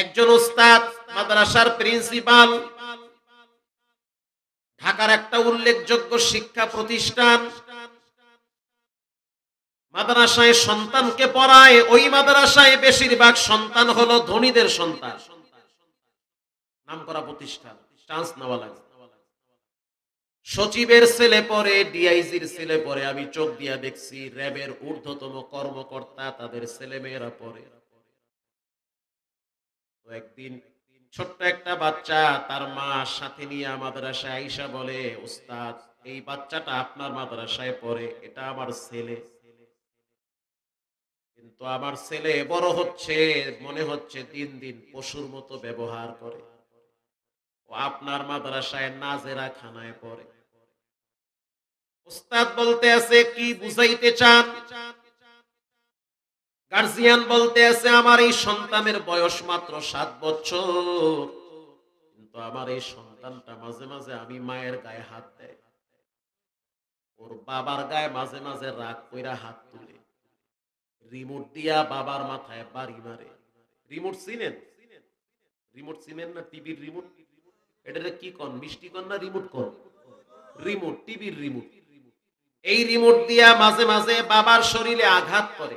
একজন ওস্তাদ, মাদ্রাসার প্রিন্সিপাল, ঢাকার একটা উল্লেখযোগ্য শিক্ষা প্রতিষ্ঠান। মাদ্রাসায় সন্তানকে পড়ায়, ওই মাদ্রাসায় বেশিরভাগ সন্তান হলো ধনীদের সন্তান। নাম করা প্রতিষ্ঠান চান্স নেওয়া সচিবের ছেলে পরে ডিআইজির ছেলে পরে আমি চোখ দিয়া দেখছি, র্যাবের ঊর্ধ্বতম কর্মকর্তা, তাদের ছেলে মেয়েরা পরে তো একদিন ছোট্ট একটা বাচ্চা তার মা সাথে নিয়ে মাদ্রাসায় আইসা বলে উস্তাদ এই বাচ্চাটা আপনার মাদ্রাসায় পড়ে, এটা আমার ছেলে। কিন্তু আমার ছেলে বড় হচ্ছে, মনে হচ্ছে দিন দিন পশুর মতো ব্যবহার করে। ও আপনার মাদ্রাসায় নাজেরা খানায় পড়ে। উস্তাদ বলতে আছে, কি বুঝাইতে চান? গার্জিয়ান বলতে আছে, আমার এই সন্তানের বয়স মাত্র সাত বছর। কিন্তু আমার এই সন্তানটা মাঝে মাঝে আমি মায়ের গায়ে হাত দেয়। ওর বাবার গায়ে মাঝে মাঝে রাগ কইরা হাত তুলে। রিমোট দিয়া বাবার মাথায় বাড়ি মারে। রিমোট চিনেন? রিমোট চিনেন না টিভির রিমোট? এটা কি কন, মিষ্টি কন না রিমোট কন? রিমোট, টিভির রিমোট। এই রিমোট দিয়া মাঝে মাঝে বাবার শরীরে আঘাত করে।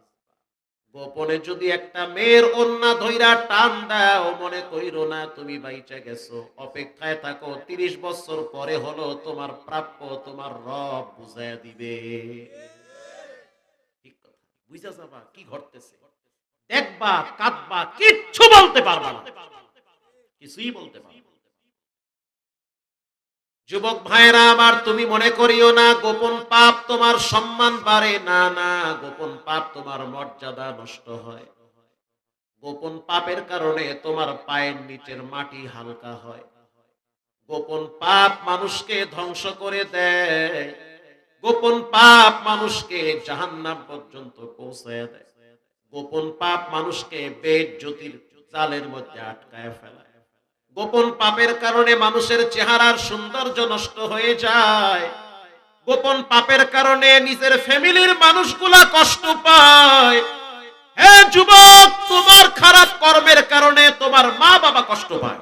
গোপনে যদি একটা মেয়ের অন্যা ধইরা টান দাও, মনে কইরো না তুমি বাইচা গেছো। অপেক্ষায় থাকো, তিরিশ বছর পরে হলো তোমার প্রাপ্য, তোমার রব বুঝাইয়া দিবে। ঠিক কি ঘটতেছে? দেখবা, কাঁদবা, কিচ্ছু বলতে পারবা না। কিছুই বলতে পারবা। যুবক ভাইরা আমার তুমি মনে করিও না, গোপন পাপ তোমার সম্মান বাড়ে। না না, গোপন পাপ তোমার মর্যাদা নষ্ট হয়। গোপন পাপের কারণে তোমার পায়ের নিচের মাটি হালকা হয়। গোপন পাপ মানুষকে ধ্বংস করে দেয়। গোপন পাপ মানুষকে জাহান্নাম পর্যন্ত পৌঁছায় দেয়। গোপন পাপ মানুষকে বেদ জ্যোতির জালের মধ্যে আটকায় ফেলায়। গোপন পাপের কারণে মানুষের চেহারার সৌন্দর্য নষ্ট হয়ে যায়। গোপন পাপের কারণে নিজের ফ্যামিলির মানুষগুলা কষ্ট পায়। হে যুবক, তোমার খারাপ কর্মের কারণে তোমার মা বাবা কষ্ট পায়।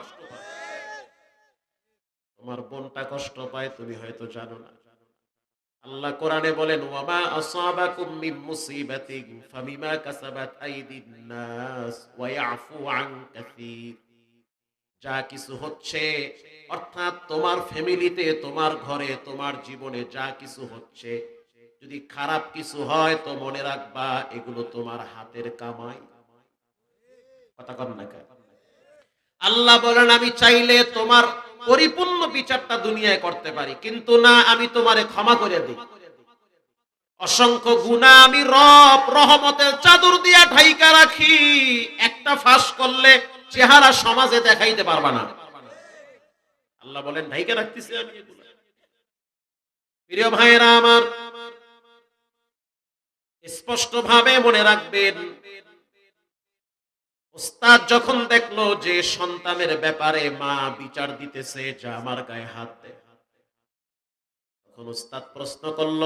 তোমার বোনটা কষ্ট পায়, তুমি হয়তো জানো না। আল্লাহ কোরআনে বলেন, ওয়ামা আসাবাকুম মিন মুসিবাতিন ফাবিমা কাসাবাত আইদিন নাস ওয়া ইয়াফু আন কাসীর। যা কিছু হচ্ছে, অর্থাৎ তোমার ফ্যামিলিতে, তোমার ঘরে, তোমার জীবনে যা কিছু হচ্ছে, যদি খারাপ কিছু হয় তো মনে রাখবা, এগুলো তোমার হাতের কামাই। কথা কন না? আল্লাহ বলেন, আমি চাইলে তোমার পরিপূর্ণ বিচারটা দুনিয়ায় করতে পারি, কিন্তু না, আমি তোমারে ক্ষমা করে দিই। অসংখ্য গুণা আমি রব, রহমতের চাদর দিয়া ঢাইকা রাখি। একটা ফাঁস করলে চেহারা সমাজে দেখাইতে পারবা না। আল্লাহ বলেন ঢাইকা রাখতেছি আমি প্রিয় ভাইয়েরা আমার স্পষ্ট ভাবে মনে রাখবেন, ওস্তাদ যখন দেখল যে সন্তানের ব্যাপারে মা বিচার দিতেছে, যে আমার গায়ে হাত দেয়। তখন ওস্তাদ প্রশ্ন করল,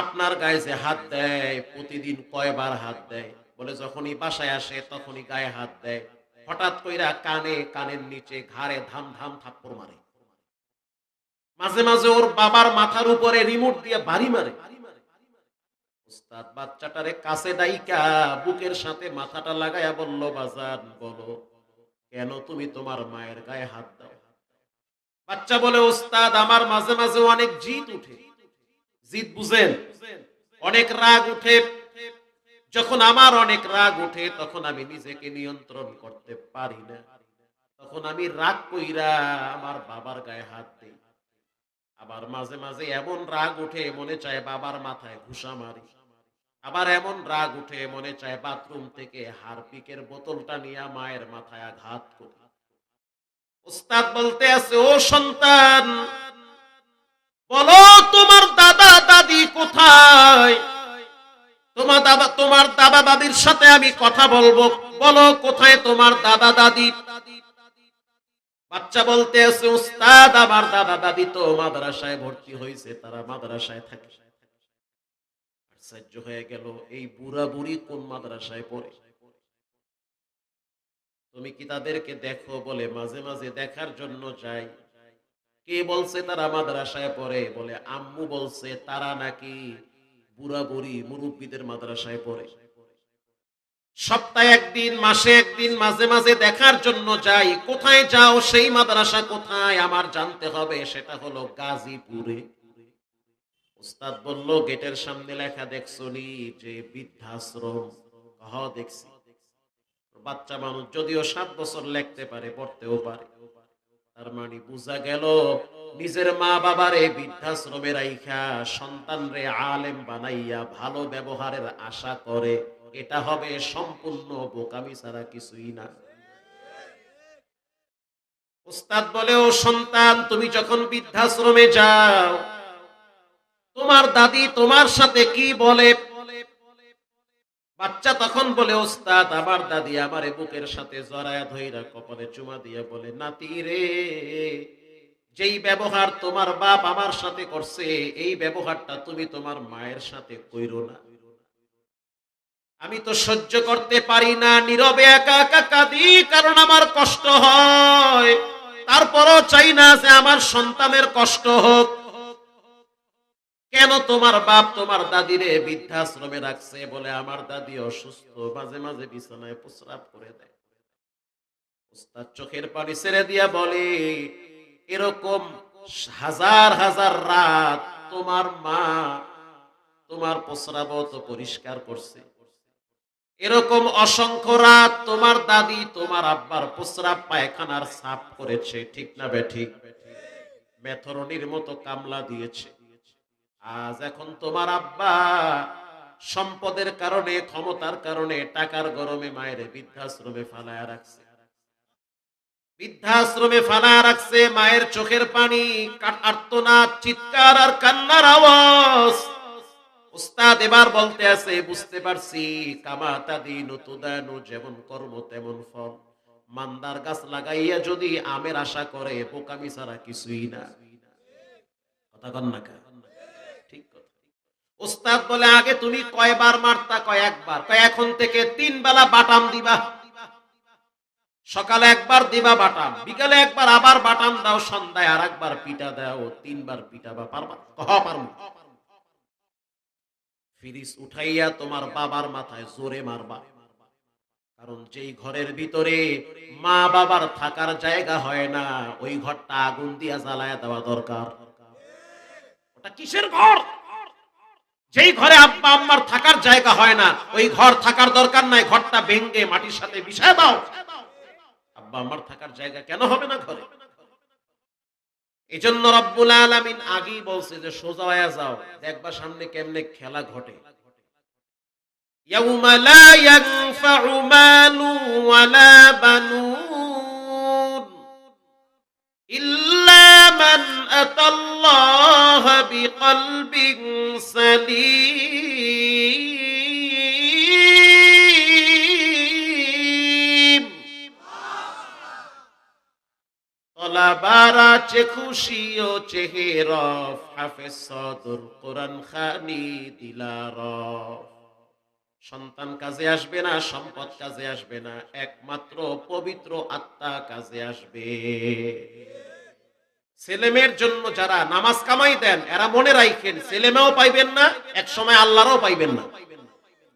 আপনার গায়ে যে হাত দেয়, প্রতিদিন কয়বার হাত দেয়? বলে, যখনই বাসায় আসে, তখনই গায়ে হাত দেয়। হঠাৎ কইরা কানে, কানের নিচে ঘাড়ে ধাম ধাম থাপ্পড় মারে। মাঝে মাঝে ওর বাবার মাথার উপরে রিমোট দিয়ে বাড়ি মারে। বাচ্চাটারে কাছে বুকের সাথে মাথাটা বলল বলো, কেন তুমি তোমার মায়ের গায়ে হাত দাও? বাচ্চা বলে, উস্তাদ, আমার মাঝে মাঝে অনেক জিদ উঠে। জিদ বুঝেন? অনেক রাগ উঠে যখন আমার অনেক রাগ উঠে, তখন আমি নিজেকে নিয়ন্ত্রণ করতে পারি না। তখন আমি রাগ কইরা আমার বাবার গায়ে হাত দিই। আবার মাঝে মাঝে এমন রাগ উঠে, মনে চায় বাবার মাথায় ঘুষা মারি। আবার এমন রাগ উঠে, মনে চায় বাথরুম থেকে হারপিকের বোতলটা নিয়ে মায়ের মাথায় আঘাত করি। ওস্তাদ বলতে আছে, ও সন্তান, বলো তোমার দাদা দাদি কোথায়? তোমার দাদা তোমার দাদা দাদির সাথে আমি কথা বলব। বলো, কোথায় তোমার দাদা দাদি? বাচ্চা বলতে আছে, উস্তাদ, আমার দাদা দাদি তো মাদ্রাসায় ভর্তি হয়েছে, তারা মাদ্রাসায় থাকে। হয়ে গেল, এই বুড়া বুড়ি কোন মাদ্রাসায় পড়ে? তুমি কি তাদেরকে দেখো বলে মাঝে মাঝে দেখার জন্য যাই? কে বলছে তারা মাদ্রাসায় পড়ে? বলে, আম্মু বলছে, তারা নাকি বুড়া বুড়ি মুরব্বীদের মাদ্রাসায় পড়ে। সপ্তাহে একদিন, মাসে একদিন, মাঝে মাঝে দেখার জন্য যাই। কোথায় যাও, সেই মাদ্রাসা কোথায়, আমার জানতে হবে। সেটা হলো গাজীপুরে। উস্তাদ বলল, গেটের সামনে লেখা দেখছ নি যে বৃদ্ধাশ্রম? দেখছি। বাচ্চা মানুষ যদিও সাত বছর লিখতে পারে, পড়তেও পারে। তার মানে বোঝা গেল নিজের মা বাবারে বৃদ্ধাশ্রমে রাইখা সন্তানরে আলেম বানাইয়া ভালো ব্যবহারের আশা করে, এটা হবে সম্পূর্ণ বোকামি ছাড়া কিছুই না। উস্তাদ বলে, ও সন্তান, তুমি যখন বৃদ্ধাশ্রমে যাও, তোমার দাদি তোমার সাথে কি বলে বাচ্চা তখন বলে, ওস্তাদ, আমার দাদি আমার বুকের সাথে জড়ায়া ধইরা কপালে চুমা দিয়ে বলে, নাতি রে, যেই ব্যবহার তোমার বাপ আমার সাথে করছে, এই ব্যবহারটা তুমি তোমার মায়ের সাথে কইরো না। আমি তো সহ্য করতে পারি না, নীরবে একা একা কাঁদি, কারণ আমার কষ্ট হয়। তারপরও চাই না যে আমার সন্তানের কষ্ট হোক। কেন তোমার বাপ তোমার দাদিরে বৃদ্ধাশ্রমে রাখছে বলে আমার দাদি অসুস্থ? মাঝে মাঝে বিছানায় প্রস্রাব করে দেয়। উস্তাদ চোখের পানি ছেড়ে দিয়া বলে, এরকম হাজার হাজার রাত তোমার মা তোমার প্রস্রাব তো পরিষ্কার করছে। এরকম অসংখ্য রাত তোমার দাদি তোমার আব্বার প্রস্রাব পায়খানার সাফ করেছে, ঠিক না বে ঠিক? মেথরনির মতো কামলা দিয়েছে। আজ এখন তোমার আব্বা সম্পদের কারণে, ক্ষমতার কারণে টাকার গরমে, মায়ের বৃদ্ধাশ্রমে ফালায় রাখছে। বৃদ্ধাশ্রমে ফালা রাখছে, মায়ের চোখের পানি আর্তনাদ, চিৎকার আর কান্নার আওয়াজ। উস্তাদ এবার বলতে আছে, বুঝতে পারছি কামাতা দিন তুদানু, যেমন কর্ম তেমন ফল। মান্দার গাছ লাগাইয়া যদি আমের আশা করে, বোকামি ছাড়া কিছুই না। কথা কন? উস্তাদ বলে, আগে তুমি কয়বার মারতা? কয়েকবার কয়, এখন থেকে তিন বেলা বাটাম দিবা। সকালে একবার দিবা বাটাম, বিকালে একবার আবার বাটাম দাও, সন্ধ্যায় আর একবার পিঠা দাও, তিনবার পিঠা বা পারবা, কহ পারব। ফিরিস উঠাইয়া তোমার বাবার মাথায় জোরে মারবা। কারণ যেই ঘরের ভিতরে মা বাবার থাকার জায়গা হয় না, ওই ঘরটা আগুন দিয়া জ্বালায় দেওয়া দরকার। ওটা কিসের ঘর? যেই ঘরে আব্বা আম্মার থাকার জায়গা হয় না, ওই ঘর থাকার দরকার নাই, ঘরটা ভেঙ্গে মাটির সাথে মিশায় দাও। আব্বা আম্মার থাকার জায়গা কেন হবে না ঘরে? এই জন্য রব্বুল আলামিন আগেই বলছে যে, সোজা হয়ে যাও, দেখবা সামনে কেমনে খেলা ঘটে। ইয়াউমা লা ইয়ানফাউ মালু ওয়ালা বানুন। সালিম তলাবারা চে খুশি ও হাফেজ সদর কোরআন খানি দিলারফ সন্তান কাজে আসবে না, সম্পদ কাজে আসবে না, একমাত্র পবিত্র আত্মা কাজে আসবে। ছেলেমেয়ের জন্য যারা নামাজ কামাই দেন, এরা মনে রাখেন ছেলেমেয়েও পাইবেন না এক সময় আল্লাহরও পাইবেন না।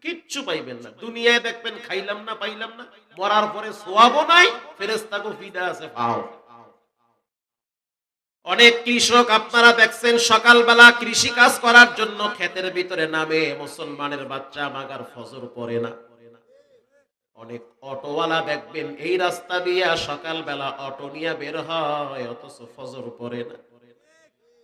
কিচ্ছু পাইবেন না। দুনিয়ায় দেখবেন খাইলাম না, পাইলাম না, মরার পরে সোয়াবও নাই ফেরেস্তাগো ফিদা আছে, পাও। অনেক কৃষক আপনারা দেখছেন, সকালবেলা কৃষি কাজ করার জন্য ক্ষেতের ভিতরে নামে, মুসলমানের বাচ্চা মাগার ফজর পড়ে না। অনেক অটোওয়ালা দেখবেন, এই রাস্তা দিয়ে সকালবেলা অটো নিয়ে বের হয়, অথচ ফজর পরে না।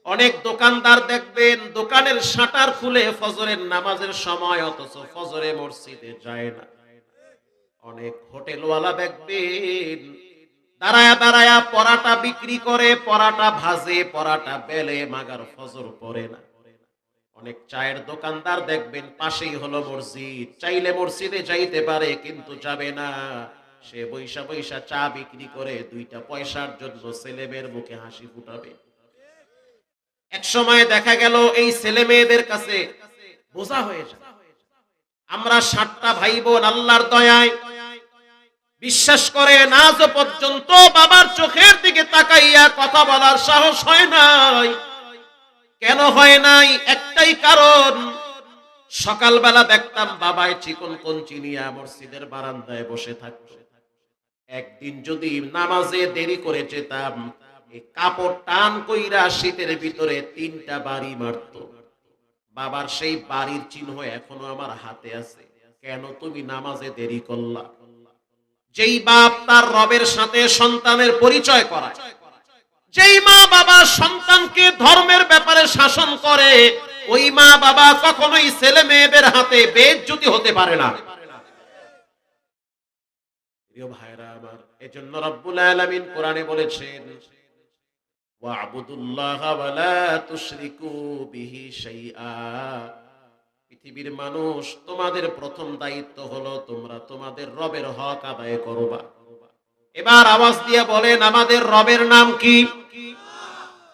অনেক দোকানদার দেখবেন, দোকানের শাটার খুলে ফজরের নামাজের সময়, অথচ ফজরে মসজিদে যায় না। অনেক হোটেলওয়ালা দেখবেন, দাঁড়ায়া দাঁড়ায়া পরাটা বিক্রি করে, পরাটা ভাজে, পরাটা বেলে, মাগার ফজর পড়ে না। অনেক চায়ের দোকানদার দেখবেন পাশেই হলো মসজিদ। চাইলে মসজিদে যাইতে পারে, কিন্তু যাবে না। সে বৈশা বৈশা চা বিক্রি করে দুইটা পয়সার জন্য ছেলেমেয়ের মুখে হাসি ফুটাবে। এক সময় দেখা গেল এই ছেলে মেয়েদের কাছে বোঝা হয়ে আমরা সাতটা ভাই বোন আল্লাহর দয়ায় বিশ্বাস করে না পর্যন্ত বাবার চোখের দিকে তাকাইয়া কথা বলার সাহস হয় নাই। কেন হয় নাই? একটাই কারণ। সকালবেলা দেখতাম বাবায় চিকন কঞ্চি নিয়ে মসজিদের বারান্দায় বসে থাকতো। একদিন যদি নামাজে দেরি করে যেতাম কাপড় টান কইরা শীতের ভিতরে তিনটা বাড়ি মারতো। বাবার সেই বাড়ির চিহ্ন এখনও আমার হাতে আছে। কেন তুমি নামাজে দেরি করলা? যেই বাপ তার রবের সাথে সন্তানের পরিচয় করায়। যেই মা বাবা সন্তানকে ধর্মের ব্যাপারে শাসন করে, ওই মা বাবা কখনোই ছেলে মেয়েদের হাতে বেজ্জুতি হতে পারে না। প্রিয় ভাইরা আমার, এজন্য রব্বুল আলামিন কোরআনে বলেছেন, ওয়াবুদুল্লাহ তুশরিকু বিহি শাইআ। পৃথিবীর মানুষ তোমাদের প্রথম দায়িত্ব হলো তোমরা তোমাদের রবের হক আদায় করবা। এবার আওয়াজ দিয়ে বলেন, আমাদের রবের নাম কি?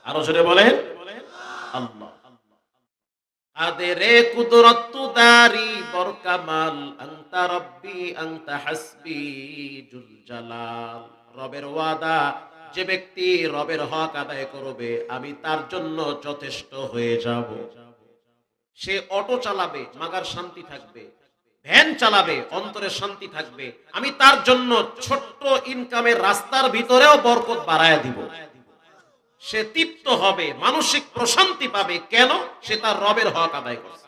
আরও জোরে বলেন ওয়াদা, যে ব্যক্তি রবের হক আদায় করবে, আমি তার জন্য যথেষ্ট হয়ে যাব। সে অটো চালাবে, মাগার শান্তি থাকবে। ভ্যান চালাবে, অন্তরে শান্তি থাকবে। আমি তার জন্য ছোট্ট ইনকামের রাস্তার ভিতরেও বরকত বাড়ায় দিব। সে তৃপ্ত হবে, মানসিক প্রশান্তি পাবে। কেন? সে তার রবের হক আদায় করছে।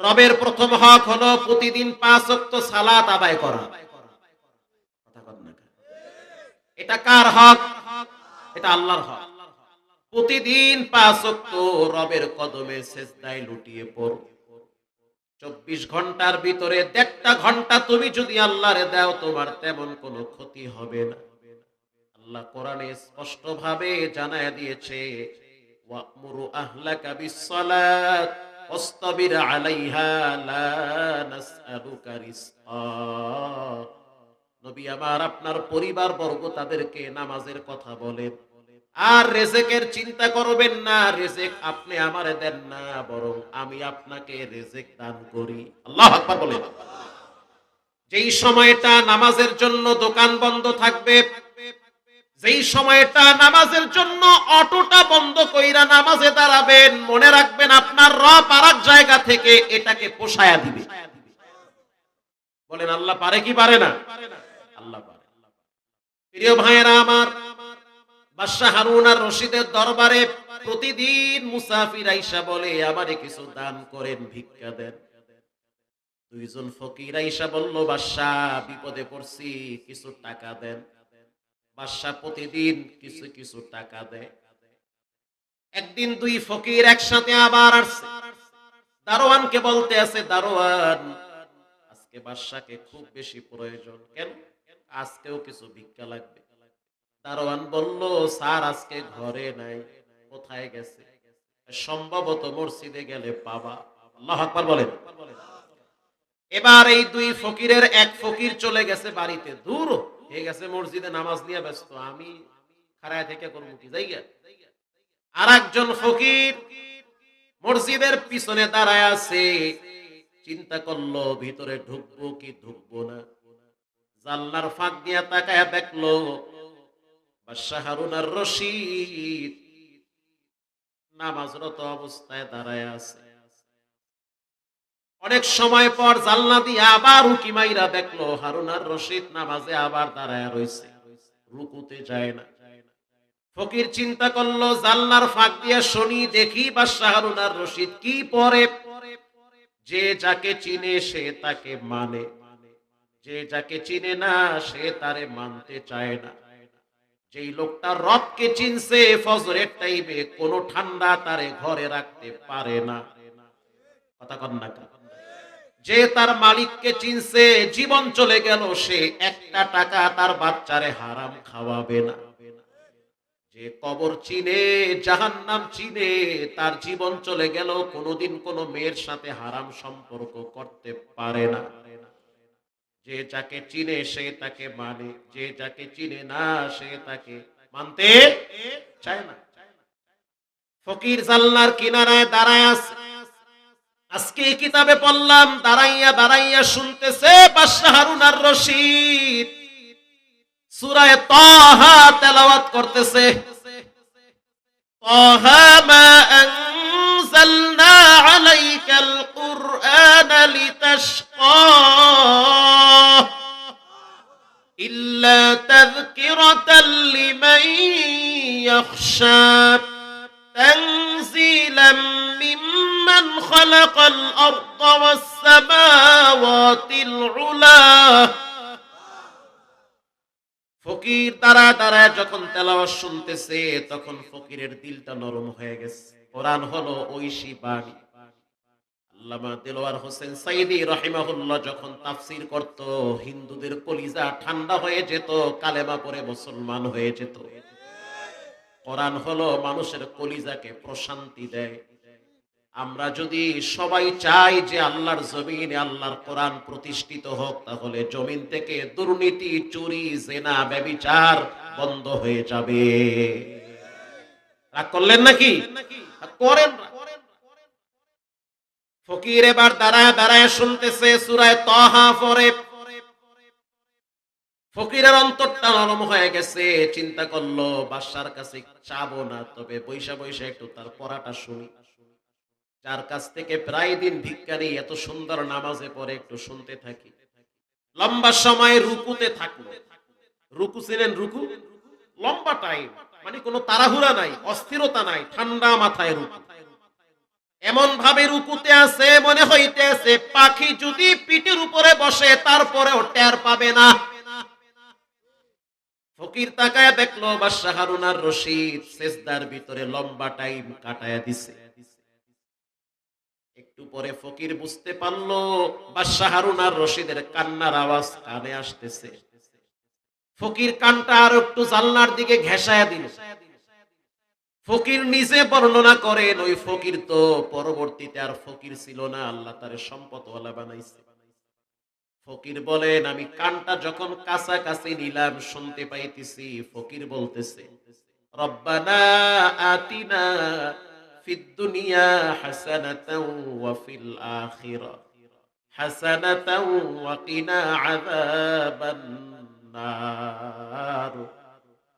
রবের প্রথম হক হলো প্রতিদিন পাঁচ অক্ত সালাত আদায় করা? এটা কার হক? এটা আল্লাহর হক। প্রতিদিন পাঁচ অক্ত রবের কদমে সেজদায় লুটিয়ে পড়ো। চব্বিশ ঘণ্টার ভিতরে দেড়টা ঘণ্টা তুমি যদি আল্লাহরে দাও, তোমার তেমন কোনো ক্ষতি হবে না। আল্লাহ কোরআনে স্পষ্ট ভাবে জানায় দিয়েছে আপনার পরিবার বর্গ তাদেরকে নামাজের কথা বলেন। আর রেজেকের চিন্তা করবেন না, রেজেক আপনি আমারে দেন না, বরং আমি আপনাকে রেজেক দান করি। আল্লাহ আকবার বলেন যেই সময়টা নামাজের জন্য দোকান বন্ধ থাকবে, যেই সময়টা নামাজের জন্য অটোটা বন্ধ কইরা নামাজে দাঁড়াবেন, মনে রাখবেন আপনার রব আর জায়গা থেকে এটাকে পোষায়া দিবে। বলেন, আল্লাহ পারে কি পারে না? আল্লাহ পারে। প্রিয় ভাইয়েরা আমার দরবারে প্রতিদিন মুসাফির আইসা বলে, আমারে কিছু দান করেন ভিক্ষা দেন। দুইজন ফকির আইসা বলল, বাদশাহ, বিপদে পড়ছি, কিছু টাকা দেন। বাদশাহ প্রতিদিন কিছু কিছু টাকা দেয়। একদিন দুই ফকির একসাথে আবার দারোয়ানকে বলতে আছে, দারোয়ান, আজকে বাদশাকে খুব বেশি প্রয়োজন। কেন? আজকেও কিছু ভিক্ষা লাগবে। দারোয়ান বলল, স্যার, আজকে ঘরে নাই। কোথায় গেছে? সম্ভবত মসজিদে গেলে পাবা আল্লাহ বলেন। এবার এই দুই ফকিরের, এক ফকির চলে গেছে বাড়িতে। দূর হয়ে গেছে মসজিদে, নামাজ নিয়ে ব্যস্ত। আমি খারায় থেকে করব কি? যাই আর একজন ফকির মসজিদের পিছনে দাঁড়ায় আছে। চিন্তা করল, ভিতরে ঢুকবো কি? ঢুকবো না। জানলার ফাঁক দিয়া তাকায় দেখল নামাজরত অবস্থায় দাঁড়ায় আছে। অনেক সময় পর জালনা দিয়ে আবার উকি মাইরা দেখল হারুন আর রশিদ নামাজে আবার দাঁড়ায় রয়েছে। রুকুতে যায় না। ফকির চিন্তা করল জালনার ফাঁক দিয়ে শুনি, দেখি বাদশাহ হারুন আর রশিদ কি পরে। যে যাকে চিনে সে তাকে মানে। যে যাকে চিনে না, সে তারে মানতে চায় না। যেই লোকটা রবকে চিনছে, ফজরের টাইমে কোনো ঠান্ডা তারে ঘরে রাখতে পারে না। কথা কন না যে তার মালিককে চিনছে, জীবন চলে গেল, সে একটা টাকা তার বাচ্চারে হারাম খাওয়াবে না। যে কবর চিনে জাহান নাম চিনে, তার জীবন চলে গেল, কোনোদিন কোনো মেয়ের সাথে হারাম সম্পর্ক করতে পারে না। যে যাকে চিনে সে তাকে মানে যে যাকে চিনে না সে তাকে মানতে চায় না। ফকির জাল্লার কিনারায় দাঁড়ায় আছে আজকে কিতাবে পড়লাম, দাঁড়াইয়া দাঁড়াইয়া শুনতেছে বাদশাহ হারুন আর রশিদ। সূরায়ে তাহা তেলাওয়াত করতেছে। তাহা মা আনজালনা আলাইকাল কুরআন লিতাশকা। ইল্লা তাযকিরাতাল লিমান ইয়াখশা تنزيلا ممن خلق الأرض والسماوات العلا ফকির তারা তারা যখন তেলাওয়াত শুনতেছে তখন ফকিরের দিলটা নরম হয়ে গেছে কোরআন হলো ঐশী বাণী আল্লামা দেলোয়ার হোসেন সাইদি রহিমাহুল্লাহ যখন তাফসির করত, হিন্দুদের কলিজা ঠান্ডা হয়ে যেত, কালেমা পরে মুসলমান হয়ে যেত। কোরআন হলো মানুষের কলিজাকে প্রশান্তি দেয়। আমরা যদি সবাই চাই যে আল্লাহর জমিনে আল্লাহর কোরআন প্রতিষ্ঠিত হোক, তাহলে জমিন থেকে দুর্নীতি, চুরি, জেনা, ব্যবিচার বন্ধ হয়ে যাবে। রাগ করলেন নাকি? করেন না। ফকির এবার দাঁড়ায় দাঁড়ায় শুনতেছে সুরায় তহা পরে। ফকিরের অন্তরটা নরম হয়ে গেছে, চিন্তা করল, বাদশার কাছে চাবো না, তবে বৈশা বৈশা একটু তার পড়াটা শুনি। যার কাছ থেকে প্রায় দিন ভিক্ষারি এত সুন্দর নামাজে পড়ে একটু শুনতে থাকি। লম্বা সময় রুকুতে থাকল। রুকু ছিলেন রুকু? লম্বা টাইম মানে কোনো তাড়াহুড়া নাই, অস্থিরতা নাই, ঠান্ডা মাথায় রুকু। এমন ভাবে রুকুতে আছে, মনে হইতে আছে, পাখি যদি পিঠের উপরে বসে, তারপরেও টের পাবে না। ফকির তাকায় দেখল বাদশাহ হারুন আর রশিদ সেজদার ভিতরে লম্বা টাইম কাটায়া দিছে। একটু পরে ফকির বুঝতে পারল বাদশাহ হারুন আর রশিদের কান্নার আওয়াজ কানে আসতেছে। ফকির কানটা আর একটু জানলার দিকে ঘেঁষায়া দিল। ফকির নিজে বর্ণনা করেন, ওই ফকির তো পরবর্তীতে আর ফকির ছিল না, আল্লাহ তার সম্পদওয়ালা বানাইছে। ফকির বলেন, আমি কানটা যখন কাছাকাছি নিলাম, শুনতে পাইতেছি, ফকির বলতেছে, রব্বানা আতিনা ফিদ হাসানাতাও ওয়া আখিরা, হাসানাতাও ওয়া কিনা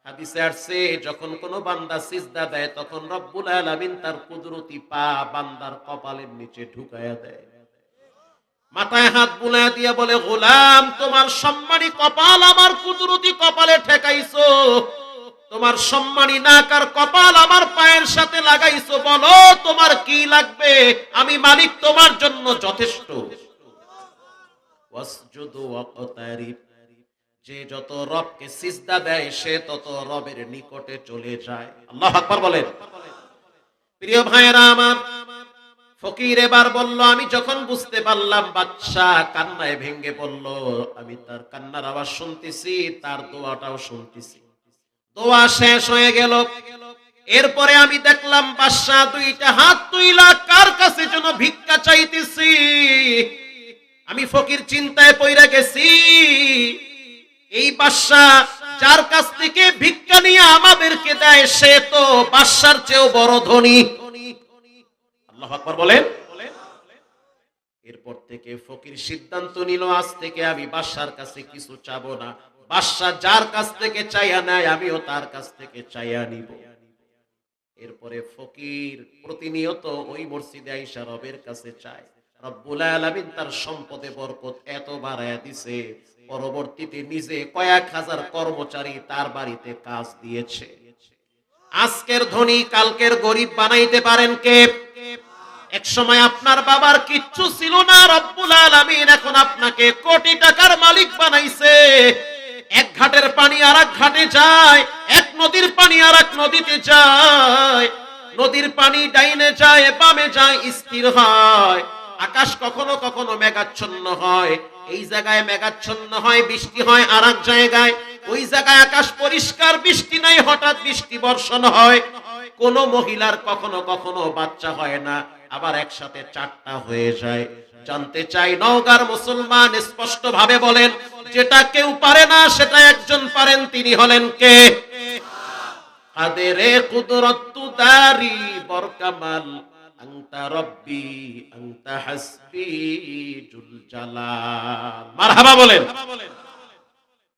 হাদিসে আসছে, যখন বান্দা সিজদা দেয়, তখন রব্বুল তার কুদরতি পা বান্দার কপালের নিচে দেয়। মাথায় হাত বলে, গোলাম, তোমার সম্মানী কপাল আমার কুদরতি কপালে ঠেকাইছো। তোমার সম্মানী নাক আর কপাল আমার পায়ের সাথে লাগাইছো। বলো, তোমার কি লাগবে? আমি মালিক তোমার জন্য যথেষ্ট। ওয়াসজুদু ওয়াকতারিব যে যত রবকে সিজদা দেয়, সে তত রবের নিকটে চলে যায়। আল্লাহ আকবার বলেন। প্রিয় ভাইয়েরা আমার, ফকির এবার বলল, আমি যখন বুঝতে পারলাম বাচ্চা কান্নায় ভেঙ্গে পড়ল, আমি তার কান্নার আওয়াজ শুনতেছি, তার দোয়াটাও শুনতেছি। দোয়া শেষ হয়ে গেল। এরপরে আমি দেখলাম বাদশা দুইটা হাত তুইলা কার কাছে যেন ভিক্ষা চাইতেছি। আমি ফকির চিন্তায় পইরা গেছি এই বাদশা যার কাছ থেকে ভিক্ষা নিয়ে আমাদেরকে দেয়, সে তো বাদশার চেয়েও বড় ধনী। আল্লাহ আকবার বলেন। এরপর থেকে ফকির সিদ্ধান্ত নিল, আজ থেকে আমি বাদশার কাছে কিছু চাবো না। বাদশা যার কাছ থেকে চাইয়া নেয়, আমিও তার কাছ থেকে চাইয়া নিব। এরপরে ফকির প্রতিনিয়ত ওই মসজিদে আইসা রবের কাছে চায়। রব্বুল আলামিন তার সম্পদে বরকত এত বাড়ায়া দিছে। পরবর্তীতে নিজে কয়েক হাজার কর্মচারী তার বাড়িতে কাজ দিয়েছে। আজকের ধনী, কালকের গরিব বানাইতে পারেন কে? এক সময় আপনার বাবার কিচ্ছু ছিল না, রব্বুল আলামিন এখন আপনাকে কোটি টাকার মালিক বানাইছে। এক ঘাটের পানি আর এক ঘাটে যায়, এক নদীর পানি আর এক নদীতে যায়। নদীর পানি ডাইনে যায়, বামে যায়, স্থির হয়। আকাশ কখনো কখনো মেঘাচ্ছন্ন হয়। এই জায়গায় মেঘাচ্ছন্ন হয়, বৃষ্টি হয় আর এক জায়গায়। ওই জায়গায় আকাশ পরিষ্কার, বৃষ্টি নাই, হঠাৎ বৃষ্টি বর্ষণ হয়। কোন মহিলার কখনো কখনো বাচ্চা হয় না, আবার একসাথে চারটা হয়ে যায়। জানতে চাই, নওগার মুসলমান স্পষ্ট ভাবে বলেন, যেটা কেউ পারে না, সেটা একজন পারেন, তিনি হলেন কে? কাদেরে কুদরত্তু দারি বরকামাল। আংতা রব্বি আংতা হাসবি বলেন।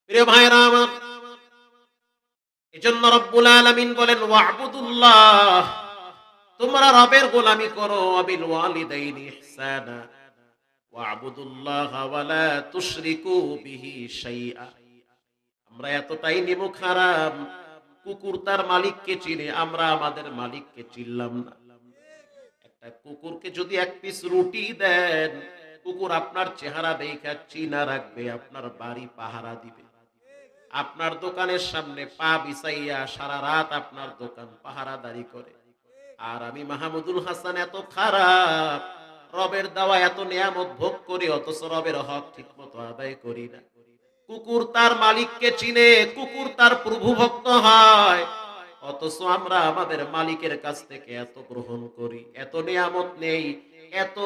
প্রিয় ভাইরা আমার, এজন্য রব্বুল আলামিন বলেন, ওয়াবুদুল্লাহ, তোমরা রবের গোলামি করো আবিল ওয়ালিদাইনি ইহসানা। ওয়াবুদুল্লাহ ওয়ালা তুশরিকু বিহি শাইআ। আমরা এতটাই নিমুখ হারাম কুকুর তার মালিককে চিনে, আমরা আমাদের মালিককে চিনলাম না। কুকুরকে যদি এক পিস রুটি দেন, কুকুর আপনার চেহারা দেখা চিনা রাখবে, আপনার বাড়ি পাহারা দিবে। আপনার দোকানের সামনে পা বিছাইয়া সারা রাত আপনার দোকান পাহারাদারি করে। আর আমি মাহমুদুল হাসান এত খারাপ, রবের দেওয়া এত নিয়ামত ভোগ করি, অথচ রবের হক ঠিক মতো আদায় করি না। কুকুর তার মালিককে চিনে, কুকুর তার প্রভু ভক্ত হয়। অথচ আমরা আমাদের মালিকের কাছ থেকে এত গ্রহণ করি, এত নিয়ামত নেই, এত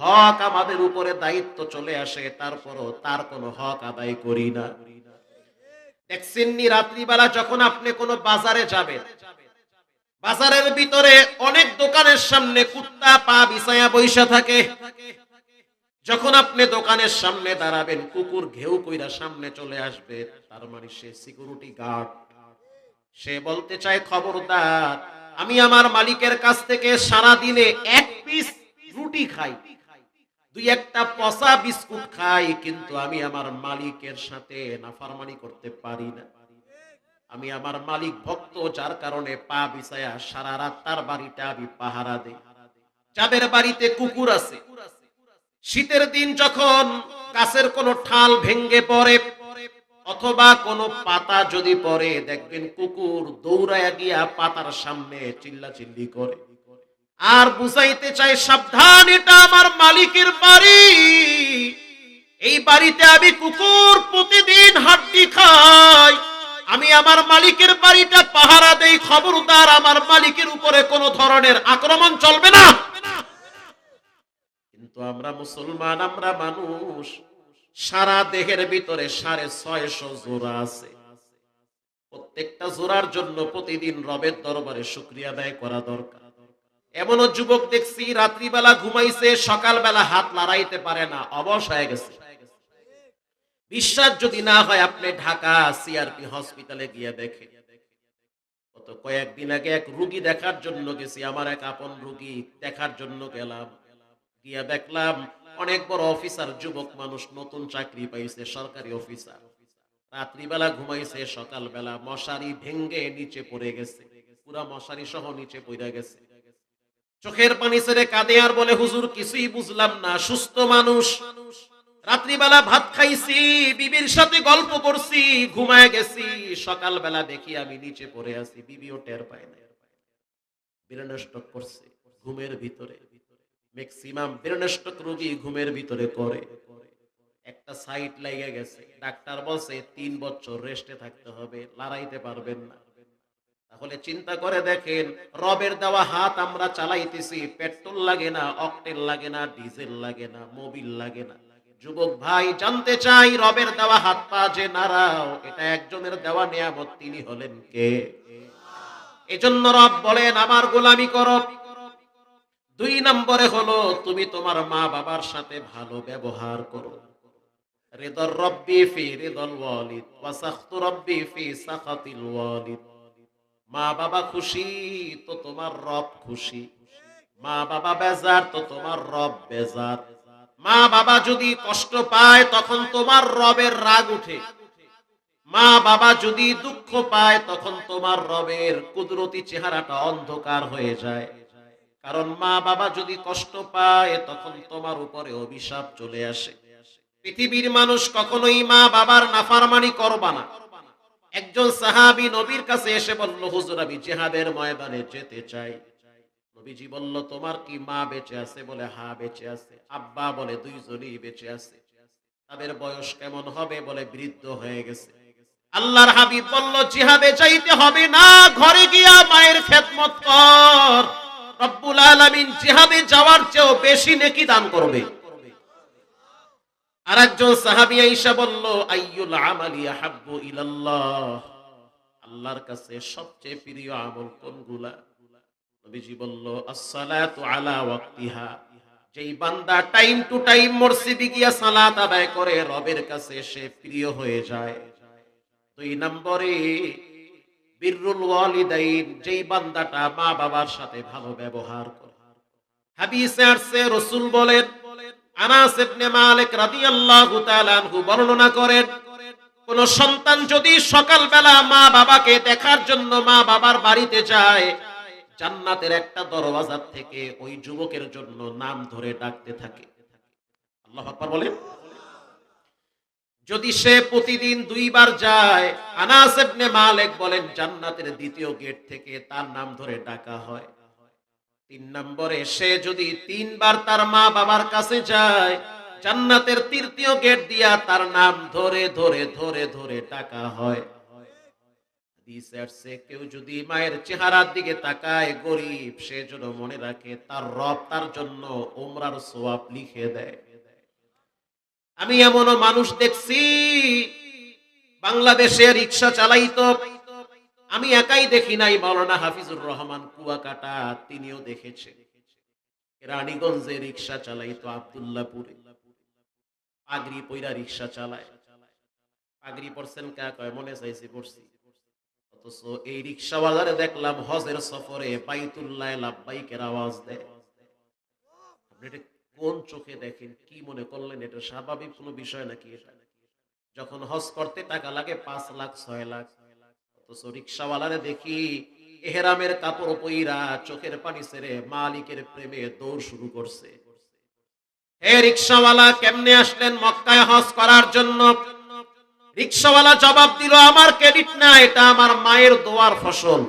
হক আমাদের উপরে দায়িত্ব চলে আসে, তারপরও তার কোনো হক আদায় করি না। দেখছেননি রাত্রিবেলা যখন আপনি কোনো বাজারে যাবেন? বাজারের ভিতরে অনেক দোকানের সামনে কুত্তা পা বিছায়া বৈশা থাকে। যখন আপনি দোকানের সামনে দাঁড়াবেন, কুকুর ঘেউ কইরা সামনে চলে আসবে, তার মানে সে সিকিউরিটি গার্ড সে বলতে চায়, খবরদার, আমি আমার মালিকের কাছ থেকে সারা দিনে এক পিস রুটি খাই। দুই একটা পচা বিস্কুট খাই, কিন্তু আমি আমার মালিকের সাথে নাফারমানি করতে পারি না। আমি আমার মালিক ভক্ত, যার কারণে পা বিছায়া সারা রাত তার বাড়িটা আমি পাহারা দেই। যাদের বাড়িতে কুকুর আছে, শীতের দিন যখন গাছের কোনো ঠাল ভেঙ্গে পড়ে অথবা কোনো পাতা যদি পড়ে, দেখবেন কুকুর দৌড়ায় গিয়া পাতার সামনে চিল্লা চিল্লি করে। আর বুঝাইতে চাই, সাবধান, এটা আমার মালিকের বাড়ি। এই বাড়িতে আমি কুকুর প্রতিদিন হাড্ডি খাই। আমি আমার মালিকের বাড়িটা পাহারা দেই, খবরদার, আমার মালিকের উপরে কোনো ধরনের আক্রমণ চলবে না। কিন্তু আমরা মুসলমান, আমরা মানুষ সারা দেহের ভিতরে সাড়ে ছয়শো জোড়া আছে। প্রত্যেকটা জোড়ার জন্য প্রতিদিন রবের দরবারে শুক্রিয়া আদায় করা দরকার। এমনও যুবক দেখছি, রাত্রিবেলা ঘুমাইছে, সকালবেলা হাত লড়াইতে পারে না, অবশ হয়ে গেছে। বিশ্বাস যদি না হয়, আপনি ঢাকা সিআরপি হসপিটালে গিয়ে দেখে গত কয়েকদিন আগে এক রুগী দেখার জন্য গেছি, আমার এক আপন রুগী দেখার জন্য গেলাম। গিয়া দেখলাম অনেক বড় অফিসার, যুবক মানুষ, নতুন চাকরি পাইছে, সরকারি অফিসার। রাত্রিবেলা ঘুমাইছে, সকালবেলা মশারি ভেঙ্গে নিচে পড়ে গেছে। পুরা মশারি সহ নিচে পড়ে গেছে। চোখের পানি ছেড়ে কাঁদে আর বলে, হুজুর, কিছুই বুঝলাম না, সুস্থ মানুষ। রাত্রিবেলা ভাত খাইছি, বিবির সাথে গল্প করছি, ঘুমায় গেছি। সকালবেলা দেখি আমি নিচে পড়ে আছি, বিবিও টের পায় না বিরনষ্টক করছে, ঘুমের ভিতরে। ম্যাক্সিমাম বিরনষ্টক রোগী ঘুমের ভিতরে করে। একটা সাইট লেগে গেছে। ডাক্তার বলছে, তিন বছর রেস্টে থাকতে হবে, লড়াইতে পারবেন না। তাহলে চিন্তা করে দেখেন, রবের দেওয়া হাত আমরা চালাইতেছি, পেট্রোল লাগে না, অকটেল লাগে না, ডিজেল লাগে না, মোবিল লাগে না। যুবক ভাই, জানতে চাই, রবের দেওয়া হাত পা যে নাড়াও এটা একজনের দেওয়া নিয়ামত, তিনি হলেন কে? এজন্য রব বলেন, আমার গোলামি করো। দুই নম্বরে হলো, তুমি তোমার মা বাবার সাথে ভালো ব্যবহার করো। রিদর রব্বি ফি রিদল ওয়ালিদ, ওয়া সাখতু রব্বি ফি মা বাবা খুশি তো তোমার রব খুশি। মা বাবা বেজার তো তোমার রব বেজার। মা বাবা যদি কষ্ট পায়, তখন তোমার রবের রাগ উঠে। মা বাবা যদি দুঃখ পায়, তখন তোমার রবের কুদরতি চেহারাটা অন্ধকার হয়ে যায়। কারণ মা বাবা যদি কষ্ট পায়, তখন তোমার উপরে অভিশাপ চলে আসে। পৃথিবীর মানুষ কখনোই মা বাবার নাফারমানি করবা না। একজন সাহাবী নবীর কাছে এসে বলল, হুজুর, আমি জেহাদের ময়দানে যেতে চাই। নবীজি বলল, তোমার কি মা বেঁচে আছে? বলে, হা, বেঁচে আছে। আব্বা বলে, দুইজনই বেঁচে আছে। তাদের বয়স কেমন হবে? বলে, বৃদ্ধ হয়ে গেছে। আল্লাহর হাবিব বলল, জিহাদে চাইতে হবে না, ঘরে গিয়া মায়ের খেদমত কর। রব্বুল আলামিন জিহাদে যাওয়ার চেয়েও বেশি নেকি দান করবে। আর একজন সাহাবী আয়েশা বলল, আইয়ুল আমালি আহাব্বু ইলাল্লাহ। আল্লাহর কাছে সবচেয়ে প্রিয় আমল কোনগুলা? নবীজি বলল, আসসালাতু আলা ওয়াক্তিহা। যেই বান্দা টাইম টু টাইম মসজিদে গিয়া সালাত আদায় করে, রবের কাছে সে প্রিয় হয়ে যায়। দুই নম্বরে বিররুল ওয়ালিদাইন, যেই বান্দাটা মা বাবার সাথে ভালো ব্যবহার করে। বলেন, আনাস ইবনে মালিক রাদিয়াল্লাহু তাআলা আনহু বর্ণনা করেন, কোন সন্তান যদি সকালবেলা মা বাবাকে দেখার জন্য মা বাবার বাড়িতে যায়, জান্নাতের একটা দরওয়াজা থেকে ওই যুবকের জন্য নাম ধরে ডাকতে থাকে। আল্লাহ আকবার বলেন। যদি সে প্রতিদিন দুইবার যায়, আনাস ইবনে মালিক বলেন, জান্নাতের দ্বিতীয় গেট থেকে তার নাম ধরে ডাকা হয়। তিন নম্বরে, সে যদি তিনবার তার মা বাবার কাছে যায়, জান্নাতের তৃতীয় গেট দিয়া তার নাম ধরে ধরে ধরে ধরে টাকা হয়। কেউ যদি মায়ের চেহারার দিকে তাকায়, গরিব, সে যেন মনে রাখে, তার রব তার জন্য ওমরার সোয়াব লিখে দেয়। আমি এমনও মানুষ দেখছি বাংলাদেশে রিক্সা চালাইতো। আমি একাই দেখি নাই, মৌলানা হাফিজুর রহমান কুয়াকাটা, তিনিও দেখেছেন রানীগঞ্জে রিক্সা চালাইতো আবদুল্লাপুরে। পাগড়ি পইরা রিক্সা চালায়। পাগড়ি পড়ছেন কা কয়, মনে চাইছি পড়ছি। অথচ এই রিক্সাওয়ালারে দেখলাম হজের সফরে বাইতুল্লাহ লাব্বাইকের আওয়াজ দেয়। কোন চোখে দেখেন, কি মনে করলেন, এটা স্বাভাবিক কোনো বিষয় নাকি এটা? যখন হজ করতে টাকা লাগে, পাঁচ লাখ, ছয় লাখ। অথচ রিক্সাওয়ালারে দেখি, এহেরামের কাপড় পইরা চোখের পানি ছেড়ে মালিকের প্রেমে দৌড় শুরু করছে। হে রিক্সাওয়ালা, কেমনে আসলেন মক্কায় হজ করার জন্য? রিক্সাওয়ালা জবাব দিল, আমার ক্রেডিট না, এটা আমার মায়ের দোয়ার ফসল।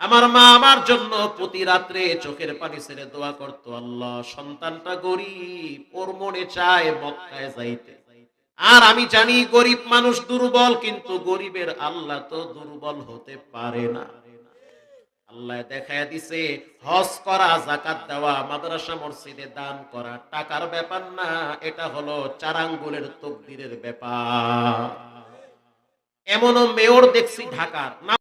আমার মা আমার জন্য প্রতি রাত্রে চোখের পানি ছেড়ে দোয়া করতো, আল্লাহ, সন্তানটা গরিব, ওর মনে চায় মক্কায় যাইতে। আর আমি জানি গরিব মানুষ দুর্বল, কিন্তু গরিবের আল্লাহ তো দুর্বল হতে পারে না। আল্লাহ দেখায় দিছে, হজ করা জাকাত দেওয়া, মাদ্রাসা, মসজিদে দান করা, টাকার ব্যাপার না, এটা হলো চার আঙ্গুলের তকদিরের ব্যাপার। এমনও মেয়র দেখছি ঢাকার।